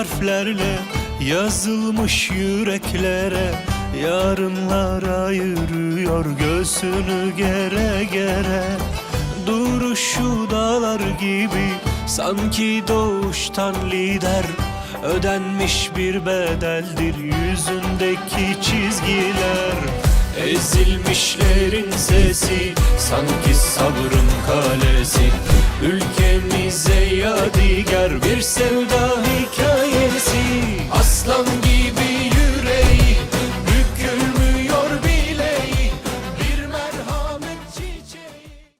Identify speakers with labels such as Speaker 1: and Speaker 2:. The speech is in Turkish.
Speaker 1: harflerle yazılmış yüreklere Yarınlar ayırıyor göğsünü gere gere. Duruşu dağlar gibi sanki doğuştan lider Ödenmiş bir bedeldir yüzündeki çizgiler. Ezilmişlerin sesi sanki kalesi Ülkemize yadigar bir sevda